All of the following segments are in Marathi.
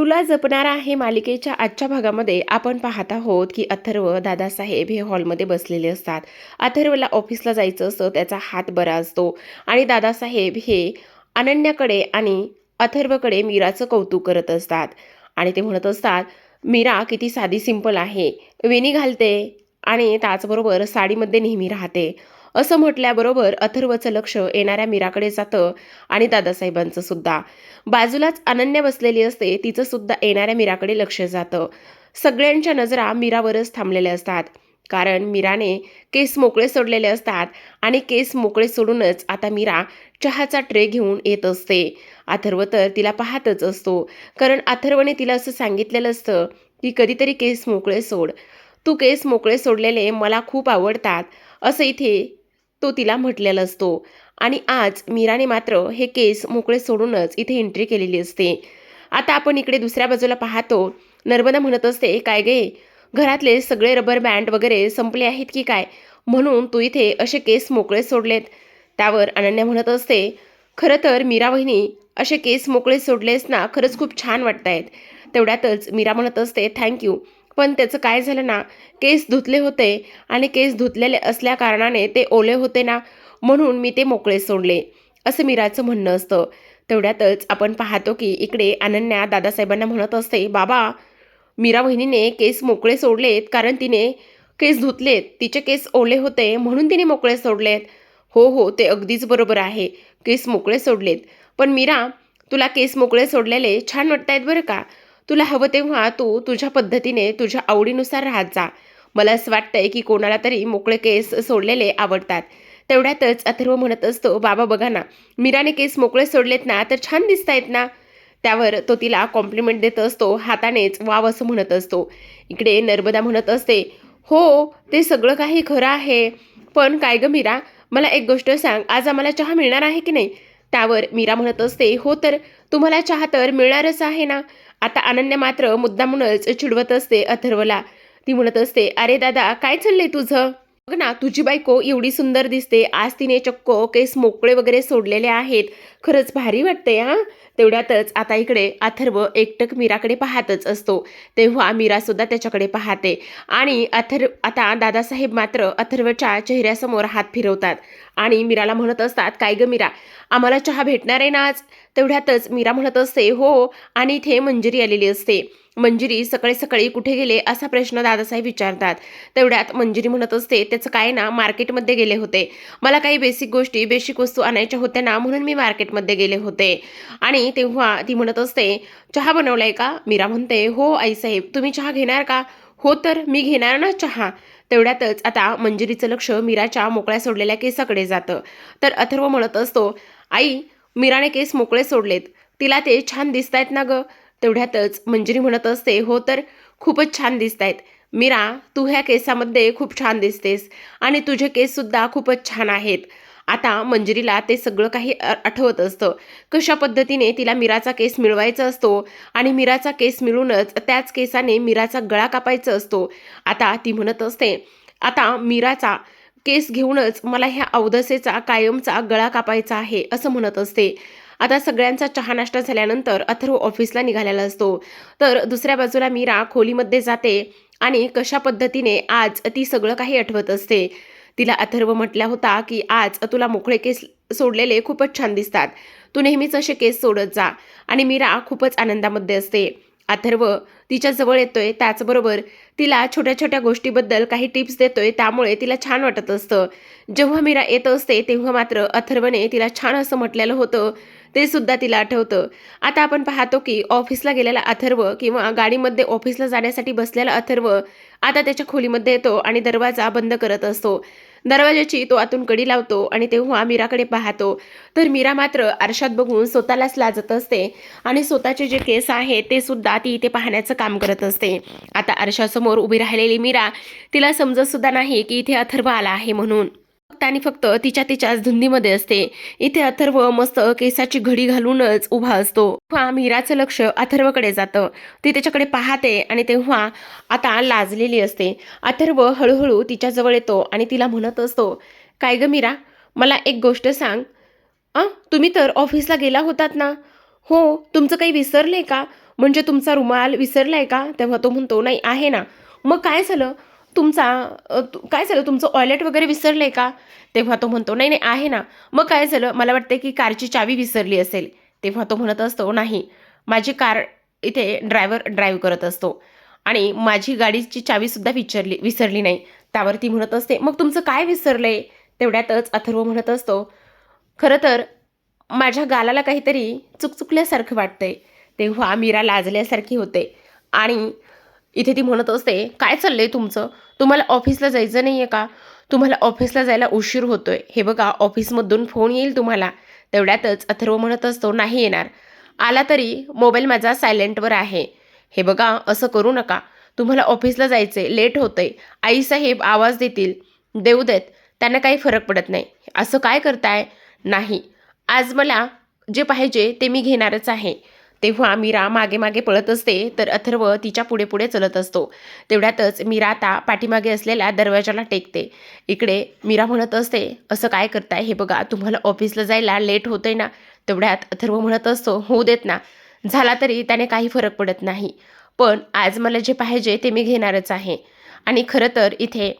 तुला जपणारा आहे मालिकेच्या आजच्या भागामध्ये आपण पाहत आहोत की अथर्व दादासाहेब हे हॉलमध्ये बसलेले असतात. अथर्वला ऑफिसला जायचं असतं त्याचा हात बरा असतो. आणि दादासाहेब हे अनन्याकडे आणि अथर्वकडे मीराचं कौतुक करत असतात. आणि ते म्हणत असतात मीरा किती साधी सिंपल आहे. वेणी घालते आणि त्याचबरोबर साडीमध्ये नेहमी राहते. असं म्हटल्याबरोबर अथर्वचं लक्ष येणाऱ्या मीराकडे जातं आणि दादासाहेबांचं सुद्धा. बाजूलाच अनन्या बसलेली असते तिचं सुद्धा येणाऱ्या मीराकडे लक्ष जातं. सगळ्यांच्या नजरा मीरावरच थांबलेल्या असतात. कारण मीराने केस मोकळे सोडलेले असतात आणि केस मोकळे सोडूनच आता मीरा चहाचा ट्रे घेऊन येत असते. अथर्व तर तिला पाहतच असतो. कारण अथर्वने तिला असं सांगितलेलं असतं की कधीतरी केस मोकळे सोड. तू केस मोकळे सोडलेले मला खूप आवडतात. असं इथे तो तिला म्हटलेला असतो. आणि आज मीराने मात्र हे केस मोकळे सोडूनच इथे एंट्री केलेली असते. आता आपण इकडे दुसऱ्या बाजूला पाहतो. नर्मदा म्हणत असते काय गे? घरातले सगळे रबर बँड वगैरे संपले आहेत की काय? म्हणून तू इथे असे केस मोकळे सोडलेत. त्यावर अनन्या म्हणत असते खरं तर मीरा वहिनी असे केस मोकळे सोडलेस ना खरंच खूप छान वाटत आहेत तेवढ्यातच मीरा म्हणत असते थँक्यू पण त्याचं काय झालं ना केस धुतले होते आणि केस धुतलेले असल्या कारणाने ते ओले होते ना म्हणून मी ते मोकळे सोडले असं मीराचं म्हणणं असतं. तेवढ्यातच आपण पाहतो की इकडे अनन्या दादासाहेबांना म्हणत असते बाबा मीरा वहिनीने केस मोकळे सोडलेत कारण तिने केस धुतलेत तिचे केस ओले होते म्हणून तिने मोकळे सोडलेत. हो हो ते अगदीच बरोबर आहे केस मोकळे सोडलेत. पण मीरा तुला केस मोकळे सोडलेले छान वाटत आहेत बरं का? तुला हवं तेव्हा तू तुझ्या पद्धतीने तुझ्या आवडीनुसार राहत जा. मला असं वाटतंय की कोणाला तरी मोकळे केस सोडलेले आवडतात. तेवढ्यातच अथर्व म्हणत असतो बाबा बघा ना मीराने केस मोकळे सोडलेत ना तर छान दिसतायत ना. त्यावर तो तिला कॉम्प्लिमेंट देत असतो हातानेच वाव असं म्हणत असतो. इकडे नर्मदा म्हणत असते हो ते सगळं काही खरं आहे. पण काय गं मीरा मला एक गोष्ट सांग आज आम्हाला चहा मिळणार आहे की नाही? त्यावर मीरा म्हणत असते हो तर तुम्हाला चहा तर मिळणारच आहे ना. आता अनन्या मात्र मुद्दामूनच चिडवत असते अथर्वला. ती म्हणत असते अरे दादा काय चाललंय तुझं? बघ ना तुझी बायको एवढी सुंदर दिसते. आज तिने चक्क केस मोकळे वगैरे सोडलेले आहेत. खरंच भारी वाटते हां? तेवढ्यातच आता इकडे अथर्व एकटक मीराकडे पाहतच असतो. तेव्हा मीरासुद्धा त्याच्याकडे पाहते. आणि अथर्व आता दादासाहेब मात्र अथर्वच्या चेहऱ्यासमोर हात फिरवतात. आणि मीराला म्हणत असतात काय गं मीरा? आम्हाला चहा भेटणार आहे ना आज? तेवढ्यातच मीरा म्हणत असते हो. आणि इथे मंजिरी आलेली असते. मंजिरी सकाळी सकाळी कुठे गेले असा प्रश्न दादासाहेब विचारतात. तेवढ्यात मंजिरी म्हणत असते त्याचं काय ना मार्केटमध्ये गेले होते. मला काही बेसिक गोष्टी बेसिक वस्तू आणायच्या होत्या ना म्हणून मी मार्केटमध्ये गेले होते. आणि तेव्हा ती म्हणत असते चहा बनवलाय का? मीरा म्हणते हो आईसाहेब तुम्ही चहा घेणार का? हो तर मी घेणार ना चहा. तेवढ्यातच आता मंजिरीचं लक्ष मीराच्या मोकळ्या सोडलेल्या केसाकडे जातं. तर अथर्व म्हणत असतो आई मीराने केस मोकळे सोडलेत. तिला ते छान दिसत आहेत ना गं. तेवढ्यातच मंजिरी म्हणत असते हो तर खूपच छान दिसत आहेत मीरा तू ह्या केसामध्ये खूप छान दिसतेस आणि तुझे केससुद्धा खूपच छान आहेत. आता मंजिरीला ते सगळं काही आठवत असतं. कशा पद्धतीने तिला मीराचा केस मिळवायचा असतो आणि मीराचा केस मिळूनच त्याच केसाने मीराचा गळा कापायचा असतो. आता ती म्हणत असते आता मीराचा केस घेऊनच मला ह्या अवदसेचा कायमचा गळा कापायचा आहे असं म्हणत असते. आता सगळ्यांचा चहा नाश्ता झाल्यानंतर अथर्व ऑफिसला निघालेला असतो. तर दुसऱ्या बाजूला मीरा खोलीमध्ये जाते आणि कशा पद्धतीने आज ती सगळं काही आठवत असते. तिला अथर्व म्हटला होता की आज तुला मोकळे केस सोडलेले खूपच छान दिसतात. तू नेहमीच असे केस सोडत जा. आणि मीरा खूपच आनंदामध्ये असते. अथर्व तिच्या जवळ येतोय त्याचबरोबर तिला छोट्या छोट्या गोष्टीबद्दल काही टिप्स देतोय त्यामुळे तिला छान वाटत असतं. जेव्हा मीरा येत असते तेव्हा मात्र अथर्वने तिला छान असं म्हटलेलं होतं ते सुद्धा तिला आठवतं. आता आपण पाहतो की ऑफिसला गेलेला अथर्व किंवा गाडीमध्ये ऑफिसला जाण्यासाठी बसलेला अथर्व आता त्याच्या खोलीमध्ये येतो आणि दरवाजा बंद करत असतो. दरवाजाची तो आतून कडी लावतो आणि तेव्हा मीराकडे पाहतो. तर मीरा मात्र आरशात बघून स्वतःलाच लाजत असते आणि स्वतःचे जे केस आहे ते सुद्धा ती इथे पाहण्याचं काम करत असते. आता आरशासमोर उभी राहिलेली मीरा तिला समजत सुद्धा नाही की इथे अथर्व आला आहे म्हणून. फक्त आणि फक्त तिच्या तिच्याच धुंदीमध्ये असते. इथे अथर्व मस्त केसाची घडी घालूनच उभा असतो. तेव्हा मीराचं लक्ष अथर्वकडे जातं. ती त्याच्याकडे पाहते आणि तेव्हा आता लाजलेली असते. अथर्व हळूहळू तिच्याजवळ येतो आणि तिला म्हणत असतो काय ग मीरा मला एक गोष्ट सांग. आ तुम्ही तर ऑफिसला गेला होतात ना? हो तुमचं काही विसरलंय का? म्हणजे तुमचा रुमाल विसरलाय का? तेव्हा तो म्हणतो नाही आहे ना. मग काय झालं? तुमचा काय झालं? तुमचं ऑयलेट वगैरे विसरलं आहे का? तेव्हा तो म्हणतो नाही नाही आहे ना. मग काय झालं? मला वाटते की कारची चावी विसरली असेल. तेव्हा तो म्हणत असतो नाही माझी कार इथे ड्रायव्हर ड्राईव्ह करत असतो. आणि माझी गाडीची चावीसुद्धा विचारली विसरली नाही. त्यावर ती म्हणत असते मग तुमचं काय विसरलं आहे तेवढ्यातच अथर्व म्हणत असतो खरं तर माझ्या गालाला काहीतरी चुकचुकल्यासारखं वाटतंय. तेव्हा मीरा लाजल्यासारखी होते. आणि इथे ती म्हणत असते काय चाललंय तुमचं? तुम्हाला ऑफिसला जायचं नाही आहे का? तुम्हाला ऑफिसला जायला उशीर होतोय. हे बघा ऑफिसमधून फोन येईल तुम्हाला. तेवढ्यातच अथर्व म्हणत असतो नाही येणार. आला तरी मोबाईल माझा सायलेंटवर आहे. हे बघा असं करू नका. तुम्हाला ऑफिसला जायचे लेट होतंय. आईसाहेब आवाज देतील. देऊ देत. त्यांना काही फरक पडत नाही. असं काय करताय? नाही. आज मला जे पाहिजे ते मी घेणारच आहे. तेव्हा मीरा मागे मागे पळत असते तर अथर्व तिच्या पुढे पुढे चलत असतो. तेवढ्यातच मीरा आता पाठीमागे असलेल्या दरवाजाला टेकते. इकडे मीरा म्हणत असते असं काय करताय? हे बघा तुम्हाला ऑफिसला जायला लेट होतंय ना. तेवढ्यात अथर्व म्हणत असतो होऊ देत ना. झाला तरी त्याने काही फरक पडत नाही. पण आज मला जे पाहिजे ते मी घेणारच आहे. आणि खरं तर इथे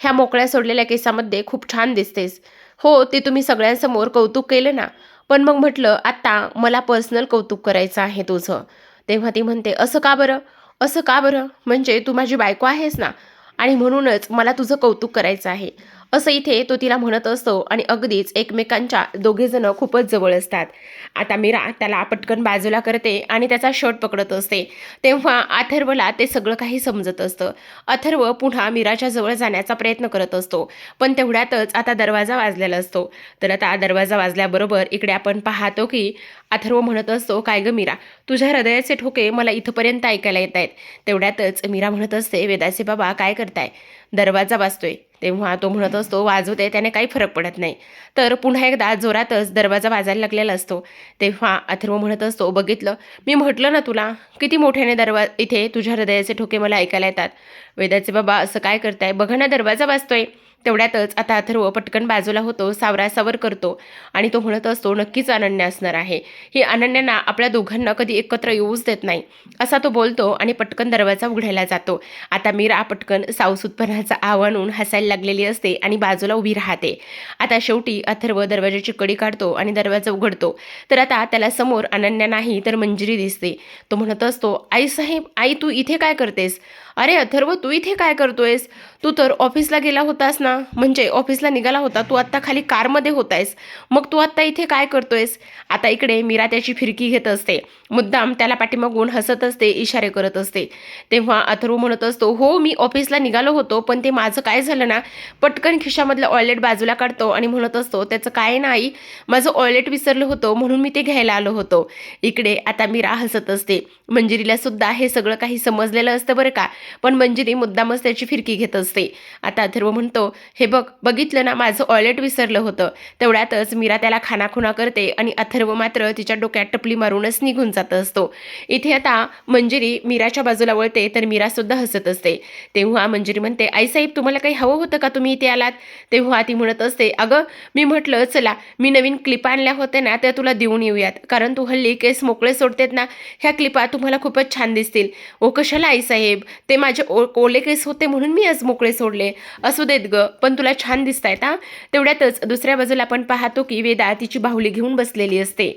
ह्या मोकळ्या सोडलेल्या केसामध्ये खूप छान दिसतेस. हो ते तुम्ही सगळ्यांसमोर कौतुक केलं ना. पण मग म्हटलं आत्ता मला पर्सनल कौतुक करायचं आहे तुझं. तेव्हा ती म्हणते असं का बरं? असं का बरं? म्हणजे तू माझी बायको आहेस ना? आणि म्हणूनच मला तुझं कौतुक करायचं आहे. असं इथे तो तिला म्हणत असतो आणि अगदीच एकमेकांच्या दोघेजणं खूपच जवळ असतात. आता मीरा त्याला पटकन बाजूला करते आणि त्याचा शर्ट पकडत असते. तेव्हा अथर्वला ते सगळं काही समजत असतं. अथर्व पुन्हा मीराच्या जवळ जाण्याचा प्रयत्न करत असतो. पण तेवढ्यातच आता दरवाजा वाजलेला असतो. तर आता दरवाजा वाजल्याबरोबर इकडे आपण पाहतो की अथर्व म्हणत असतो काय ग मीरा? तुझ्या हृदयाचे ठोके मला इथंपर्यंत ऐकायला येत आहेत तेवढ्यातच मीरा म्हणत असते वेदाचे बाबा काय करताय? दरवाजा वाजतोय. तेव्हा तो म्हणत असतो वाजवते त्याने काही फरक पडत नाही. तर पुन्हा एकदा जोरातच दरवाजा वाजायला लागलेला असतो. तेव्हा अथर्व म्हणत असतो बघितलं मी म्हटलं ना तुला किती मोठ्याने दरवा इथे तुझ्या हृदयाचे ठोके मला ऐकायला येतात. वेदाचे बाबा असं काय करताय? बघा ना दरवाजा वाजतोय. तेवढ्यातच आता अथर्व पटकन बाजूला होतो सावरासावर करतो आणि तो म्हणत असतो नक्कीच अनन्य असणार आहे. ही अनन्यांना आपल्या दोघांना कधी एकत्र येऊच देत नाही. असा तो बोलतो आणि पटकन दरवाजा उघडायला जातो. आता मीरा पटकन सावसूतपणाचा आव्हानून हसायला लागलेली असते आणि बाजूला उभी राहते. आता शेवटी अथर्व दरवाजाची कडी काढतो आणि दरवाजा उघडतो. तर आता त्याला समोर अनन्या नाही तर मंजिरी दिसते. तो म्हणत असतो आई साहेब आई तू इथे काय करतेस? अरे अथर्व तू इथे काय करतोयस? तू तर ऑफिसला गेला होतास ना? म्हणजे ऑफिसला निघाला होता. तू आत्ता खाली कारमध्ये होतायस. मग तू आत्ता इथे काय करतोयस? आता इकडे मीरा त्याची फिरकी घेत असते. मुद्दाम त्याला पाठीमागून हसत असते इशारे करत असते. तेव्हा अथर्व म्हणत असतो हो मी ऑफिसला निघालो होतो पण ते माझं काय झालं ना? पटकन खिशामधलं ऑयलेट बाजूला काढतो आणि म्हणत असतो त्याचं काय नाही. माझं ऑयलेट विसरलं होतं म्हणून मी ते घ्यायला आलो होतो. इकडे आता मीरा हसत असते. मंजिरीला सुद्धा हे सगळं काही समजलेलं असतं बरं का? पण मंजिरी मुद्दामच त्याची फिरकी घेत असते. आता अथर्व म्हणतो हे बघ बघितलं ना माझं ऑयलेट विसरलं होतं. तेवढ्यातच मीरा त्याला खानाखुना करते आणि अथर्व मात्र तिच्या डोक्यात टपली मारूनच निघून जात असतो. इथे आता मंजिरी मीराच्या बाजूला वळते तर मीरा सुद्धा हसत असते. तेव्हा मंजिरी म्हणते आईसाहेब तुम्हाला काही हवं होतं का तुम्ही इथे आलात? तेव्हा ती म्हणत असते अगं मी म्हटलं चला मी नवीन क्लिपा आणल्या होत्या ना त्या तुला देऊन येऊयात. कारण तू हल्ली केस मोकळे सोडतेत ना ह्या क्लिपा तुम्हाला खूपच छान दिसतील. ओ कशाला आईसाहेब ते माझे ओ ओले केस होते म्हणून मी आज मोकळे सोडले. असू देत ग पण तुला छान दिसतायत हा? तेवढ्यातच दुसऱ्या बाजूला आपण पाहतो की वेदा तिची बाहुली घेऊन बसलेली असते.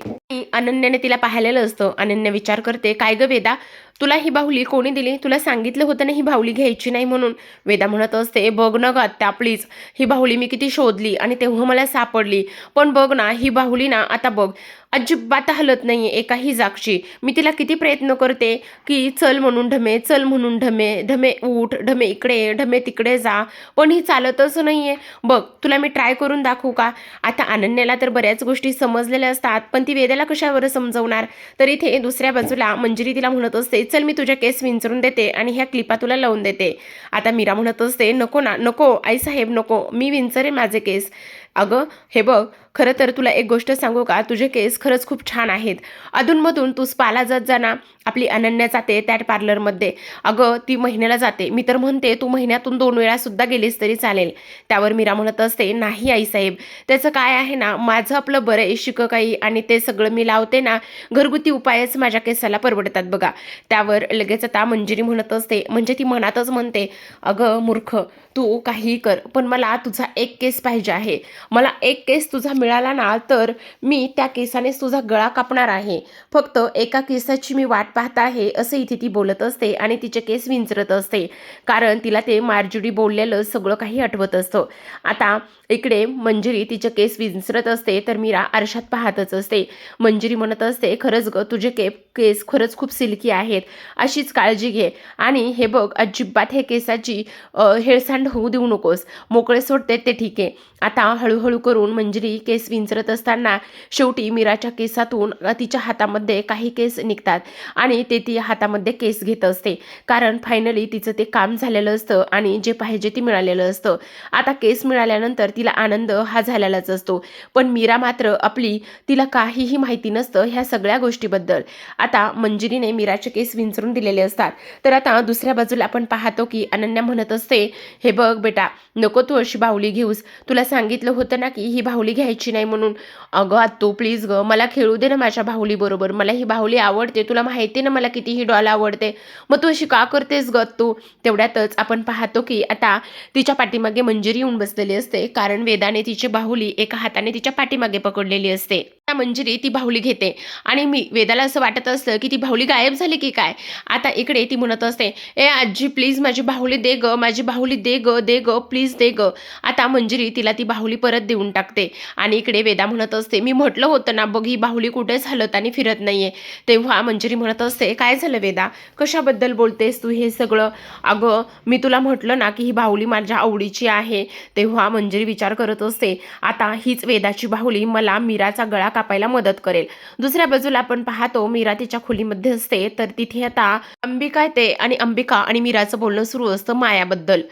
अनन्याने तिला पाहिलेलं असतं. अनन्या विचार करते काय ग वेदा? तुला ही बाहुली कोणी दिली? तुला सांगितलं होतं ना ही बाहुली घ्यायची नाही म्हणून. वेदा म्हणत असते बघ ना ग आत्या प्लीज ही बाहुली मी किती शोधली आणि तेव्हा मला सापडली. पण बघ ना ही बाहुली ना आता बघ. अजिबात हलत नाही आहे एकाही जागची. मी तिला किती प्रयत्न करते की चल म्हणून ढमे चल म्हणून ढमे ढमे उठ ढमे इकडे ढमे तिकडे जा पण ही चालतच नाही आहे बघ तुला मी ट्राय करून दाखवू का? आता अनन्याला तर बऱ्याच गोष्टी समजलेल्या असतात पण ती वेदाला कशावर समजवणार? तर इथे दुसऱ्या बाजूला मंजिरी तिला म्हणत असते चल मी तुझ्या केस विंचरून देते आणि ह्या क्लिपा तुला लावून देते. आता मीरा म्हणत असते नको ना नको आई साहेब नको मी विंचरे माझे केस. अगं हे बघ खरं तर तुला एक गोष्ट सांगू का? तुझे केस खरंच खूप छान आहेत. अधूनमधून तू स्पाला जात जा ना आपली अनन्या जाते त्या पार्लरमध्ये. अगं ती महिन्याला जाते. मी तर म्हणते तू महिन्यातून दोन वेळा सुद्धा गेलीस तरी चालेल. त्यावर मीरा म्हणत असते नाही आईसाहेब त्याचं काय आहे ना माझं आपलं बरं आहे काही आणि ते सगळं मी लावते ना घरगुती उपायच माझ्या केसाला परवडतात बघा. त्यावर लगेच आता मंजिरी म्हणत असते. म्हणजे ती मनातच म्हणते अगं मूर्ख तू काही कर पण मला तुझा एक केस पाहिजे आहे. मला एक केस तुझा मिळाला ना तर मी त्या केसानेच तुझा गळा कापणार आहे. फक्त एका केसाची मी वाट पाहत आहे असं इथे ती बोलत असते आणि तिचे केस विंचरत असते. कारण तिला ते मार्जुडी बोललेलं सगळं काही आठवत असतं. आता इकडे मंजिरी तिचे केस विंचरत असते तर मीरा आरशात पाहतच असते. मंजिरी म्हणत असते खरंच ग तुझे के केस खरंच खूप सिल्की आहेत. अशीच काळजी घे. आणि हे बघ अजिबात हे केसाची हेळसाण हेळसांड होऊ देऊ नकोस. मोकळे सोडते ते ठीक. आहे आता हळूहळू करून मंजिरी केस विंचरत असताना शेवटी मीराच्या केसातून तिच्या हातामध्ये काही केस निघतात आणि ते ती हातामध्ये केस घेत असते. कारण फायनली तिचं ते काम झालेलं असतं आणि जे पाहिजे ते मिळालेलं असतं. आता केस मिळाल्यानंतर तिला आनंद हा झालेलाच असतो. पण मीरा मात्र आपली तिला काहीही माहिती नसतं ह्या सगळ्या गोष्टीबद्दल. आता मंजिरीने मीराचे केस विंचरून दिलेले असतात. तर आता दुसऱ्या बाजूला आपण पाहतो की अनन्या म्हणत असते हे हे बघ बेटा नको तू अशी बाहुली घेऊस. तुला सांगितलं होतं ना की ही बाहुली घ्यायची नाही म्हणून. अगं आत्तू प्लीज ग मला खेळू दे ना माझ्या बाहुलीबरोबर. मला ही बाहुली आवडते. तुला माहिती ना मला किती ही डॉल आवडते. मग तू अशी का करतेस ग तू तेवढ्यातच आपण पाहतो की आता तिच्या पाठीमागे मंजिरी येऊन बसलेली असते. कारण वेदाने तिची बाहुली एका हाताने तिच्या पाठीमागे पकडलेली असते. मंजिरी ती बाहुली घेते. आणि मी वेदाला असं वाटत असतं की ती बाहुली गायब झाली की काय? आता इकडे ती म्हणत असते ए आजी प्लीज माझी बाहुली दे ग माझी बाहुली दे ग दे ग प्लीज दे ग. आता मंजिरी तिला ती बाहुली परत देऊन टाकते. आणि इकडे वेदा म्हणत असते मी म्हटलं होतं ना बघ ही बाहुली कुठेच हलत आणि फिरत नाहीये. तेव्हा मंजिरी म्हणत असते काय झालं वेदा? कशाबद्दल बोलतेस तू हे सगळं? अगं मी तुला म्हटलं ना की ही बाहुली माझ्या आवडीची आहे. तेव्हा मंजिरी विचार करत असते आता हीच वेदाची बाहुली मला मीराचा गळा कापायला मदत करेल. दुसऱ्या बाजूला आपण पाहतो मीरा तिच्या खोलीमध्ये असते तर तिथे आता अंबिका येते आणि अंबिका आणि मीराचं बोलणं सुरू असतं मायाबद्दल.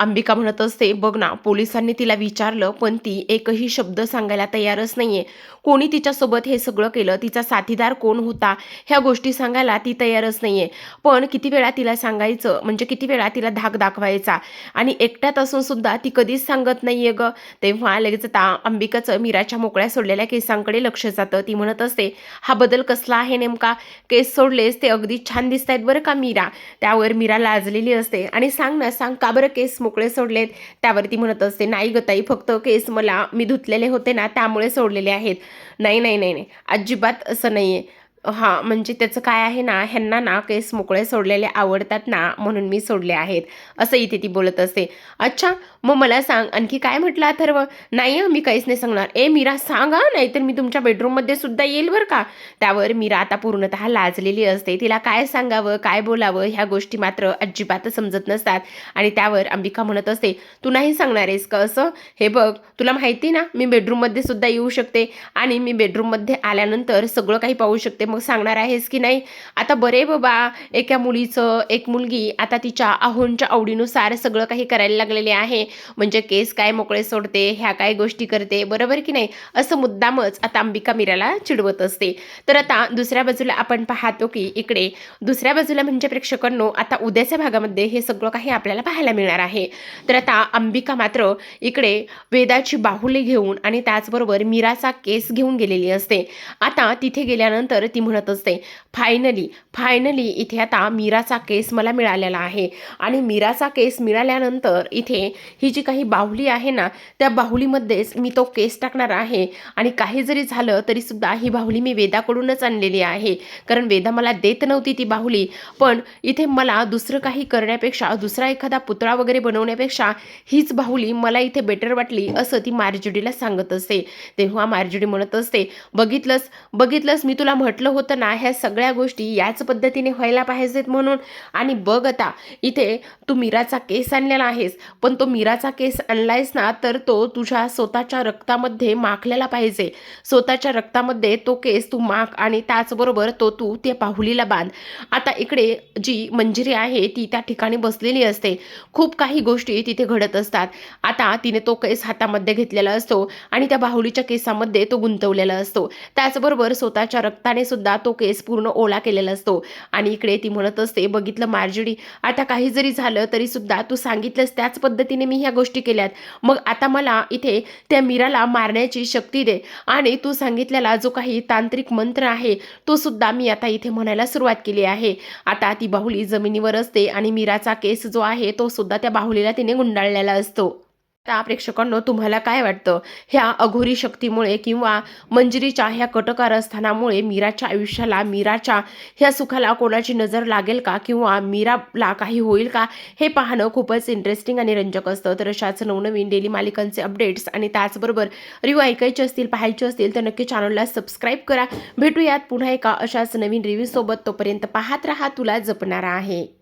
अंबिका म्हणत असते बघ ना पोलिसांनी तिला विचारलं पण ती एकही शब्द सांगायला तयारच नाहीये. कोणी तिच्यासोबत हे सगळं केलं? तिचा साथीदार कोण होता? ह्या गोष्टी सांगायला ती तयारच नाहीये. पण किती वेळा तिला सांगायचं? म्हणजे किती वेळा तिला धाक दाखवायचा? आणि एकट्यात असून सुद्धा ती कधीच सांगत नाहीये ग. तेव्हा लगेच आता अंबिकाचं मीराच्या मोकळ्या सोडलेल्या केसांकडे लक्ष जातं. ती म्हणत असते हा बदल कसला आहे नेमका? केस सोडलेस ते अगदी छान दिसत आहेत बरं का मीरा त्यावर मीरा लाजलेली असते. आणि सांग ना सांग का बरं केस मोकळे सोडलेत? त्यावर ती म्हणत असते नाही गताई ताई फक्त केस मला मी धुतलेले होते ना त्यामुळे सोडलेले आहेत. नाही नाही नाही नाही. अजिबात असं नाही आहे हां म्हणजे त्याचं काय आहे ना ह्यांना ना केस मोकळे सोडलेले आवडतात ना म्हणून मी सोडले आहेत असं इथे ती बोलत असते. अच्छा मग मला सांग आणखी काय म्हटलं अथर्व? नाही मी काहीच नाही सांगणार. ए मीरा सांगा नाहीतर मी तुमच्या बेडरूममध्ये सुद्धा येईल बरं का? त्यावर मीरा आता पूर्णतः लाजलेली असते. तिला काय सांगावं काय बोलावं ह्या गोष्टी मात्र अजिबात समजत नसतात. आणि त्यावर अंबिका म्हणत असते तू नाही सांगणार आहेस का असं? हे बघ तुला माहिती ना मी बेडरूममध्ये सुद्धा येऊ शकते. आणि मी बेडरूममध्ये आल्यानंतर सगळं काही पाहू शकते. मग सांगणार आहेस की नाही? आता बरे बाबा एका मुलीचं एक मुलगी आता तिच्या आहोंच्या आवडीनुसार सगळं काही करायला लागलेले आहे. म्हणजे केस काय मोकळे सोडते ह्या काय गोष्टी करते बरोबर की नाही? असं मुद्दामच आता अंबिका मीराला चिडवत असते. तर आता दुसऱ्या बाजूला आपण पाहतो की इकडे दुसऱ्या बाजूला म्हणजे प्रेक्षकांनो आता उद्याच्या भागामध्ये हे सगळं काही आपल्याला पाहायला मिळणार आहे. तर आता अंबिका मात्र इकडे वेदाची बाहुली घेऊन आणि त्याचबरोबर मीराचा केस घेऊन गेलेली असते. आता तिथे गेल्यानंतर ती म्हणत असते फायनली फायनली इथे आता मीराचा केस मला मिळालेला आहे. आणि मीराचा केस मिळाल्यानंतर इथे ही जी काही बाहुली आहे ना त्या बाहुलीमध्येच मी तो केस टाकणार आहे. आणि काही जरी झालं तरी सुद्धा ही बाहुली मी वेदाकडूनच आणलेली आहे. कारण वेदा मला देत नव्हती ती बाहुली. पण इथे मला दुसरं काही करण्यापेक्षा दुसरा एखादा पुतळा वगैरे बनवण्यापेक्षा हीच बाहुली मला इथे बेटर वाटली असं ती मार्जुडीला सांगत असते. तेव्हा मार्जुडी म्हणत असते बघितलंस बघितलंस मी तुला म्हटलं होतं ना ह्या सगळ्या गोष्टी याच पद्धतीने व्हायला पाहिजेत म्हणून. आणि बघ आता इथे तू मीराचा केस आणलेला आहेस. पण तो मीराचा केस आणलायस ना तर तो तुझ्या स्वतःच्या रक्तामध्ये माखलेला पाहिजे. स्वतःच्या रक्तामध्ये तो केस तू माख आणि त्याचबरोबर तो तू त्या पाहुलीला बांध. आता इकडे जी मंजिरी आहे ती त्या ठिकाणी बसलेली असते. खूप काही गोष्टी तिथे घडत असतात. आता तिने तो केस हातामध्ये घेतलेला असतो आणि त्या बाहुलीच्या केसामध्ये तो गुंतवलेला असतो. त्याचबरोबर स्वतःच्या रक्ताने सुद्धा तो केस पूर्ण ओला केलेला असतो. आणि इकडे ती म्हणत असते बघितलं मार्जडी आता काही जरी झालं तरी सुद्धा तू सांगितलंस त्याच पद्धतीने मी ह्या गोष्टी केल्यात. मग आता मला इथे त्या मीराला मारण्याची शक्ती दे आणि तू सांगितलेला जो काही तांत्रिक मंत्र आहे तो सुद्धा मी आता इथे म्हणायला सुरुवात केली आहे. आता ती बाहुली जमिनीवर असते आणि मीराचा केस जो आहे तो सुद्धा त्या बाहुलीला तिने गुंडाळलेला असतो. आता प्रेक्षकांनो तुम्हाला काय वाटतं? ह्या अघोरी शक्तीमुळे किंवा मंजिरीच्या ह्या कटकारस्थानामुळे मीराच्या आयुष्याला मीराच्या ह्या सुखाला कोणाची नजर लागेल का? किंवा मीराला काही होईल का? हे पाहणं खूपच इंटरेस्टिंग आणि रंजक असतं. तर अशाच नवनवीन डेली मालिकांचे अपडेट्स आणि त्याचबरोबर रिव्ह्यू ऐकायचे असतील पाहायचे असतील तर नक्की चॅनलला सबस्क्राईब करा. भेटूयात पुन्हा एका अशाच नवीन रिव्ह्यूसोबत तोपर्यंत पाहत राहा तुला जपणारा आहे.